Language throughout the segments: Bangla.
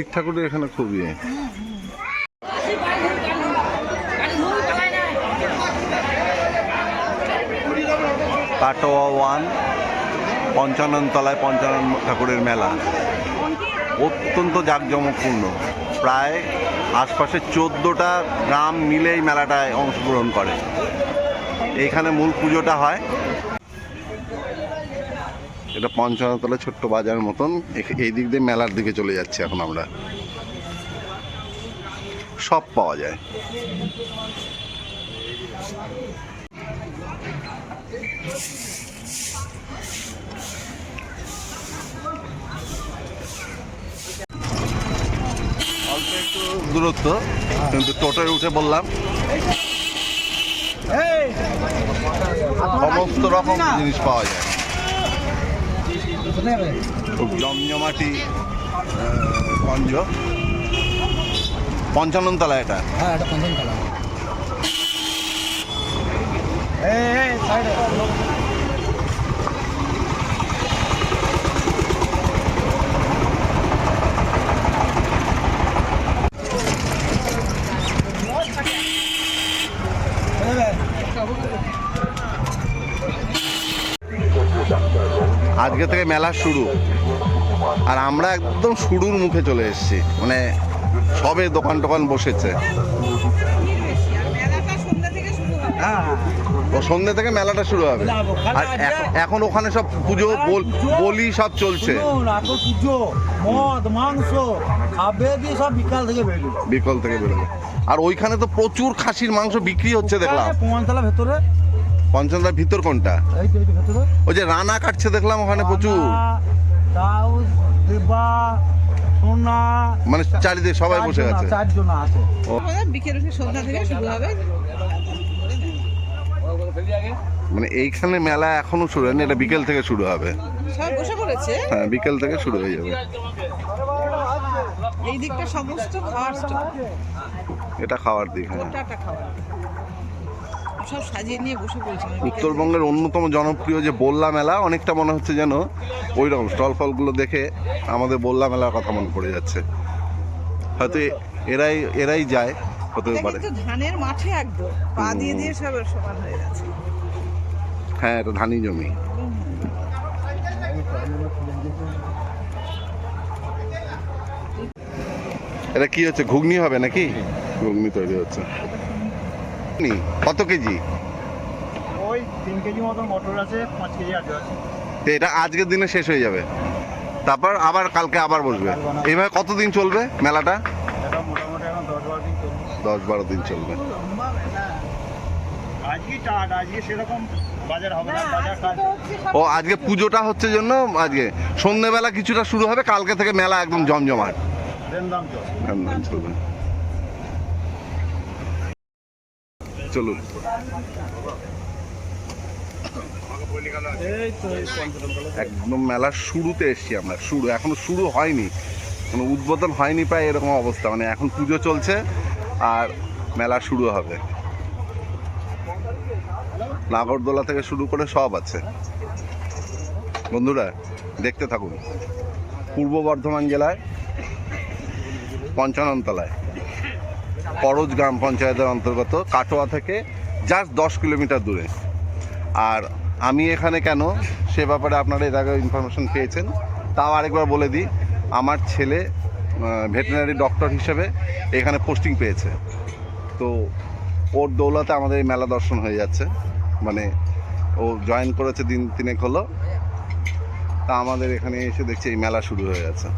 কার্তিক ঠাকুরের এখানে খুবই। কাটোয়া ওয়ান পঞ্চানন তলায় পঞ্চানন ঠাকুরের মেলা। অত্যন্ত জাঁকজমকপূর্ণ। প্রায় আশপাশে চোদ্দোটা গ্রাম মিলে এই মেলাটায় অংশগ্রহণ করে। এইখানে মূল পুজোটা হয়। এটা পঞ্চানতলা ছোট্ট বাজার মতন। এই দিক দিয়ে মেলার দিকে চলে যাচ্ছে এখন আমরা। সব পাওয়া যায়। অল্প একটু দূরত্ব কিন্তু টোটোয় উঠে বললাম। সমস্ত রকম জিনিস পাওয়া যায়। খুব জমজমাটি গঞ্জ। পঞ্চাননতলা এটা। হ্যাঁ এটা পঞ্চানতলা এই এই সাইডে। আজকে থেকে মেলা শুরু। আর আমরা একদম শুরুর মুখে চলে এসেছি। মানে সবে দোকান টোকান বসেছে। সন্ধ্যা থেকে মেলাটা শুরু হবে। আর এখন- ওখানে সব পুজো, বল- সব চলছে। বিকল থেকে বেরোবে আর ওইখানে তো প্রচুর খাসির মাংস বিক্রি হচ্ছে, দেখলাম। ভেতরে পঞ্চমদার ভিতর কোনটা? ওই যে রানা কাটছে দেখলাম ওখানে প্রচুর। তাও দেবা সোনা। মানে চারিদিকে সবাই বসে চারজন আছে আছে, চারজন আছে। বিকেল থেকে সন্ধ্যা থেকে শুরু হবে। মানে এইখানে মেলা এখনও শুরু হয়নি এটা বিকেল থেকে শুরু হবে। হ্যাঁ বিকেল থেকে শুরু হয়ে যাবে। এই দিকটা সমস্ত খাওয়ার এটা খাওয়ার দিক হ্যাঁ। খাওয়ার। সব সাজিয়ে নিয়ে বসে উত্তরবঙ্গের অন্যতম জনপ্রিয় যে বল্লা মেলা অনেকটা মনে হচ্ছে যেন ওই রকম স্টল ফলগুলো দেখে আমাদের বল্লা মেলার কথা মনে পড়ে যাচ্ছে। হয়তো এরাই এরাই যায় হতে পারে। ধানের মাঠে একদম পা দিয়ে দিয়ে সব সমান হয়ে গেছে। হ্যাঁ এটা ধানি জমি। এটা কি হচ্ছে ঘুগনি হবে নাকি? ঘুগনি তৈরি হচ্ছে। কত কেজি? ওই তিন কেজি মতো মটর আছে পাঁচ কেজি আলু আছে। তো এটা আজকের দিনে শেষ হয়ে যাবে। তারপর আবার কালকে আবার বসবে। এইভাবে কতদিন চলবে মেলাটা? এটা মোটামুটি এখন দশ বারো দিন চলবে। দশ বারো দিন চলবে। আজকে টাট আজকে সেরকম বাজার হবে না বাজার কাজ ও আজকে পুজোটা হচ্ছে জন্য আজকে সন্ধ্যেবেলা কিছুটা শুরু হবে কালকে থেকে মেলা একদম জমজমাট। চলবে। চলুন। একদম মেলার শুরুতে এসছি আমরা। শুরু, এখনও শুরু হয়নি। কোনো উদ্বোধন হয়নি প্রায়, এরকম অবস্থা। মানে এখন পুজো চলছে আর মেলা শুরু হবে। নাগরদোলা থেকে শুরু করে সব আছে। বন্ধুরা, দেখতে থাকুন। পূর্ব বর্ধমান জেলায় পঞ্চাননতলায় করজ গ্রাম পঞ্চায়েতের অন্তর্গত কাটোয়া থেকে জাস্ট দশ কিলোমিটার দূরে। আর আমি এখানে কেন? সে ব্যাপারে আপনারা এর আগে ইনফরমেশন পেয়েছেন। তাও আরেকবার বলে দিই, আমার ছেলে ভেটেরিনারি ডক্টর হিসেবে এখানে পোস্টিং পেয়েছে। তো ওর দৌলতে আমাদের এই মেলা দর্শন হয়ে যাচ্ছে। মানে ও জয়েন করেছে দিন তিনেক হলো। তা আমাদের এখানে এসে দেখছি এই মেলা শুরু হয়ে গেছে।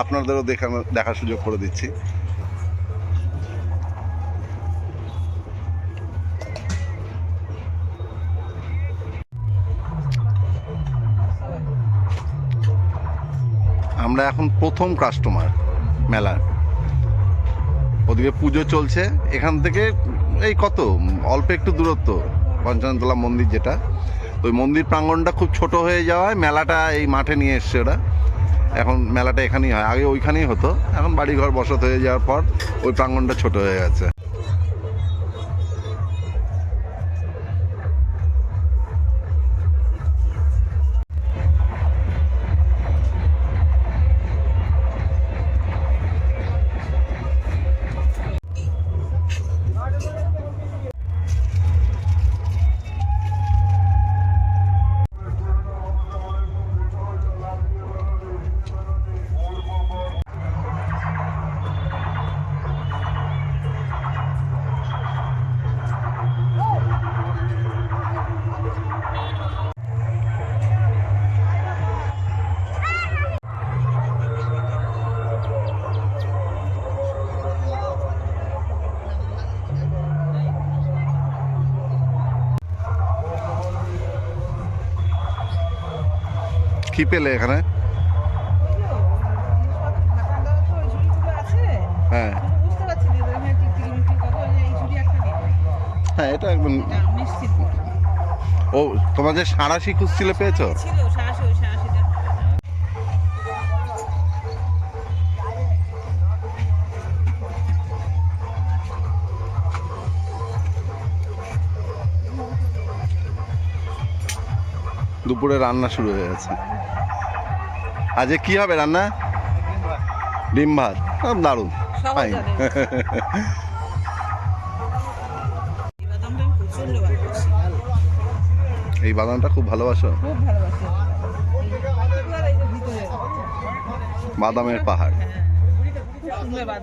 আপনাদেরও দেখানো দেখার সুযোগ করে দিচ্ছি। আমরা এখন প্রথম কাস্টমার মেলার ওদিকে পুজো চলছে। এখান থেকে এই কত? অল্প একটু দূরত্ব। পঞ্চানতলা মন্দির যেটা। ওই মন্দির প্রাঙ্গণটা খুব ছোট হয়ে যাওয়ায় মেলাটা এই মাঠে নিয়ে এসছে ওরা। এখন মেলাটা এখানেই হয়। আগে ওইখানেই হতো। এখন বাড়িঘর বসত হয়ে যাওয়ার পর ওই প্রাঙ্গণটা ছোট হয়ে গেছে। কি পেলে এখানে? হ্যাঁ। হ্যাঁ এটা একদম ও তোমাদের যে সাঁড়াশি খুঁজছিলে পেয়েছ? দুপুরে রান্না শুরু হয়ে গেছে। আজকে কি হবে রান্না? ডিম ভাত। দারুণ। ফাইন এই বাদামটা খুব ভালোবাসো? বাদামের পাহাড়। আর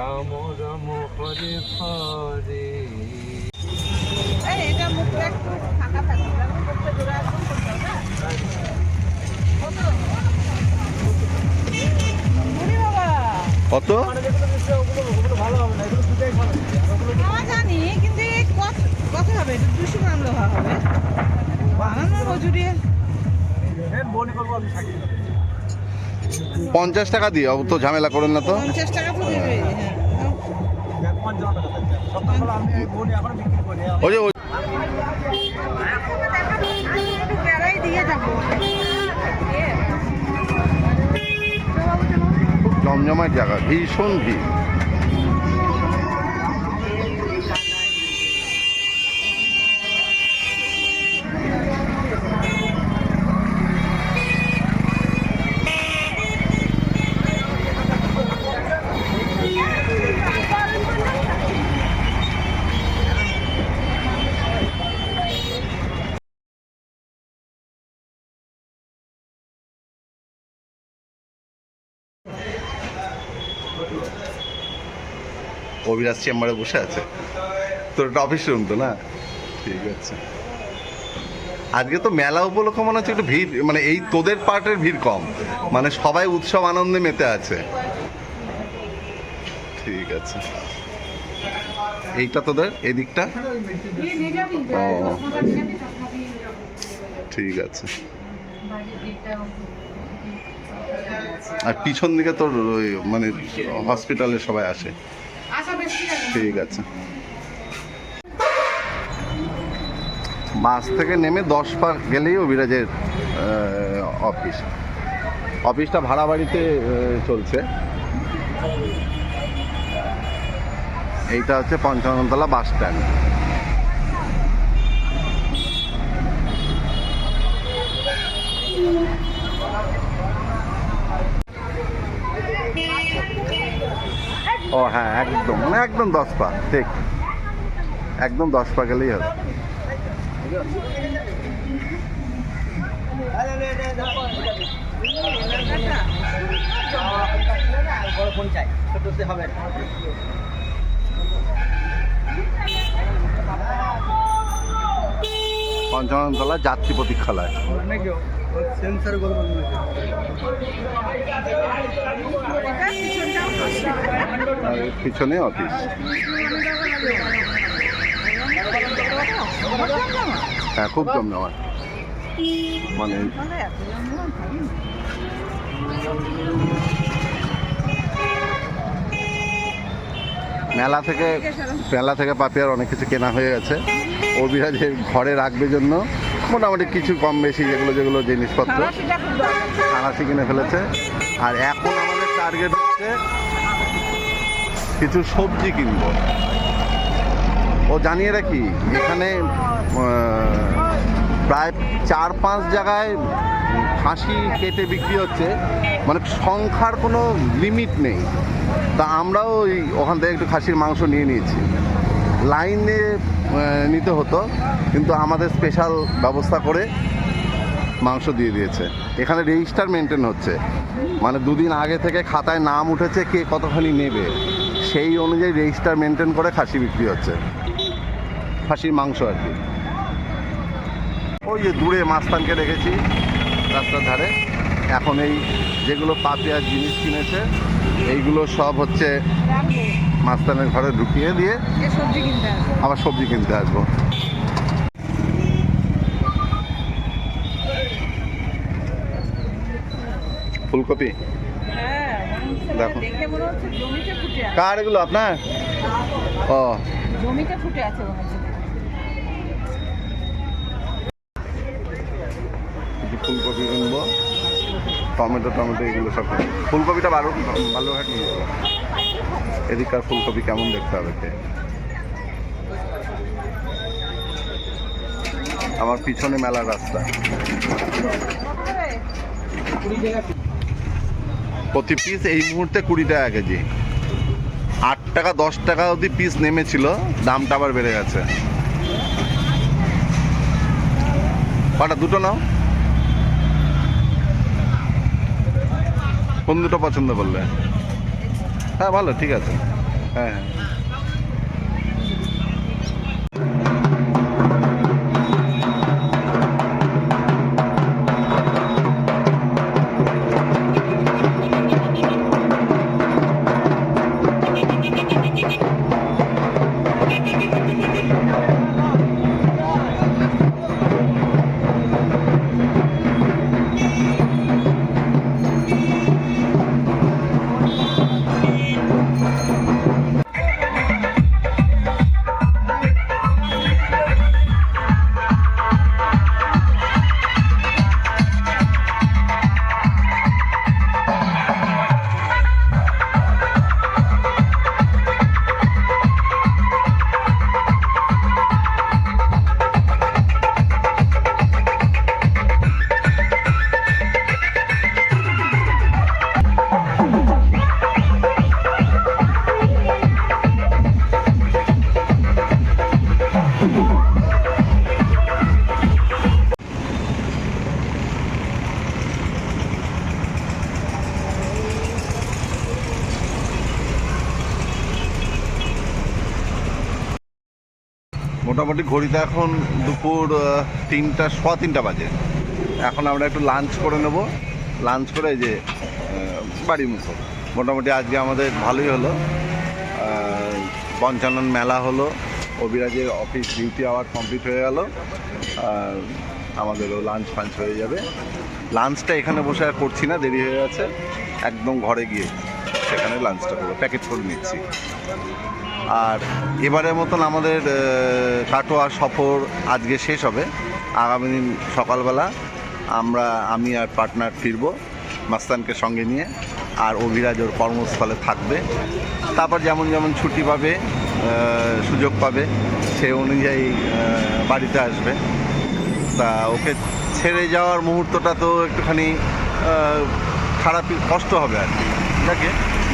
রাম রাম হরে হরে। এটা মুখটা একটু ফাঁকা থাকে। মুখটা জোড়া করতে না? কত? ওরে বাবা কত? আমরা জানি কিন্তু কত কত হবে? দুশো গ্রাম লোহা হবে। বানানোর মজুরি। পঞ্চাশ টাকা দিয়ে অত ঝামেলা করেন না তো। পঞ্চাশ টাকা তো দেবে হ্যাঁ। ওই যে জায়গা ভীষণ ভিড়। অভিরাজ চেম্বারে বসে আছে। তোর একটা অফিস রুম তো না? ঠিক আছে। আজকে তো মেলা উপলক্ষে মনে হচ্ছে একটু ভিড় মানে এই তোদের পার্টের ভিড় কম। মানে সবাই উৎসব আনন্দে মেতে আছে। ঠিক আছে। এইটা তোদের? এদিকটা? ঠিক আছে। আর পিছন দিকে তোর মানে হসপিটালে সবাই আসে। ঠিক আছে। বাস থেকে নেমে দশ পার গেলেই অভিরাজের অফিস। অফিসটা ভাড়া বাড়িতে চলছে। এইটা হচ্ছে পঞ্চাননতলা বাস স্ট্যান্ড। ও হ্যাঁ একদম মানে একদম দশ পা, ঠিক। একদম দশ পা গেলেই হবে। পঞ্চাননতলা যাত্রী প্রতীক্ষালয়। পিছনে অফিস হ্যাঁ খুব জমজমাট মানে মেলা থেকে মেলা থেকে পাপিয়ার অনেক কিছু কেনা হয়ে গেছে। অভিরাজের ঘরে রাখবে জন্য মোটামুটি কিছু কম বেশি যেগুলো যেগুলো জিনিসপত্র। খানাসি কিনে ফেলেছে। আর এখন আমাদের টার্গেট হচ্ছে কিছু সবজি কিনবো। ও জানিয়ে রাখি এখানে প্রায় চার পাঁচ জায়গায় খাসি কেটে বিক্রি হচ্ছে। মানে সংখ্যার কোনো লিমিট নেই। তা আমরাও ওই ওখান থেকে একটু খাসির মাংস নিয়ে নিয়েছি। লাইনে নিতে হতো, কিন্তু আমাদের স্পেশাল ব্যবস্থা করে মাংস দিয়ে দিয়েছে। এখানে রেজিস্টার মেনটেন হচ্ছে। মানে দুদিন আগে থেকে খাতায় নাম উঠেছে কে কতখানি নেবে। সেই অনুযায়ী রেজিস্টার মেনটেন করে খাসি বিক্রি হচ্ছে। খাসির মাংস আর কি। ওই যে দূরে মাস্তানকে রেখেছি, রাস্তার ধারে। এখন এই যেগুলো পাপিয়ার জিনিস কিনেছে, এইগুলো সব হচ্ছে মাস্তানের ঘরে ঢুকিয়ে দিয়ে আবার সবজি কিনতে আসব। ফুলকপি? হ্যাঁ দেখো। কার এগুলো আপনার? ও। জমিতে ফুটে আছে হচ্ছে। কিছু ফুলকপি কিনবো টমেটো টমেটো এগুলো সব। ফুলকপিটা বারো বালুরঘাট নিয়ে যাব। এদিককার ফুলকপি কেমন দেখতে হবে আমার পিছনে মেলার রাস্তা। প্রতি পিস এই মুহূর্তে কুড়ি টাকা কেজি। আট টাকা, দশ টাকা অবধি পিস নেমেছিল, দামটা আবার বেড়ে গেছে। কটা, দুটো নাও। কোন দুটো পছন্দ করলে? হ্যাঁ ভালো ঠিক আছে। হ্যাঁ মোটামুটি ঘড়িতে এখন দুপুর তিনটা, সোয়া তিনটা বাজে। এখন আমরা একটু লাঞ্চ করে নেব। লাঞ্চ করে যে বাড়ি মুখো। মোটামুটি আজকে আমাদের ভালোই হলো। পঞ্চানন মেলা হলো। অবিরাজের অফিস ডিউটি আওয়ার কমপ্লিট হয়ে গেল। আমাদেরও লাঞ্চ ফাঞ্চ হয়ে যাবে। লাঞ্চটা এখানে বসে আর করছি না, দেরি হয়ে গেছে। একদম ঘরে গিয়ে সেখানে লাঞ্চটা করব। প্যাকেট করে নিচ্ছি। আর এবারের মতন আমাদের কাটোয়া সফর আজকে শেষ হবে। আগামী দিন সকালবেলা আমরা, আমি আর পার্টনার ফিরবো মাস্তানকে সঙ্গে নিয়ে। আর অভিরাজ ওর কর্মস্থলে থাকবে। তারপর যেমন যেমন ছুটি পাবে সুযোগ পাবে, সে অনুযায়ী বাড়িতে আসবে। তা ওকে ছেড়ে যাওয়ার মুহূর্তটা তো একটুখানি খারাপই, কষ্ট হবে আর কি।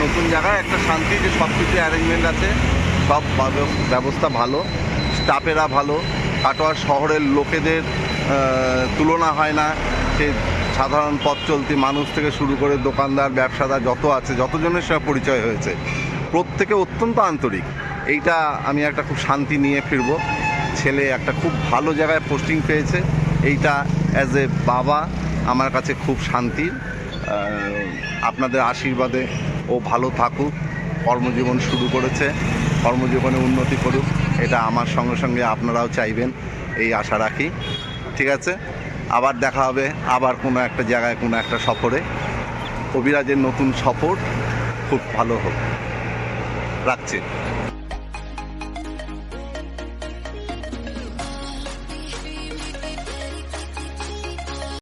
নতুন জায়গায় একটা শান্তি, যে সব কিছু অ্যারেঞ্জমেন্ট আছে সব ব্যবস্থা ভালো স্টাফেরা ভালো। কাটোয়া শহরের লোকেদের তুলনা হয় না। সে সাধারণ পথ চলতি মানুষ থেকে শুরু করে দোকানদার, ব্যবসাদার যত আছে, যতজনের সঙ্গে পরিচয় হয়েছে, প্রত্যেকে অত্যন্ত আন্তরিক। এইটা আমি একটা খুব শান্তি নিয়ে ফিরবো। ছেলে একটা খুব ভালো জায়গায় পোস্টিং পেয়েছে। এইটা অ্যাজ এ বাবা আমার কাছে খুব শান্তির আপনাদের আশীর্বাদে ও ভালো থাকুক। কর্মজীবন শুরু করেছে। কর্মজীবনে উন্নতি করুক, এটা আমার সঙ্গে সঙ্গে আপনারাও চাইবেন, এই আশা রাখি। ঠিক আছে? আবার দেখা হবে, আবার কোনো একটা জায়গায়, কোনো একটা সফরে। কবিরাজের নতুন সফর খুব ভালো হোক। রাখছি।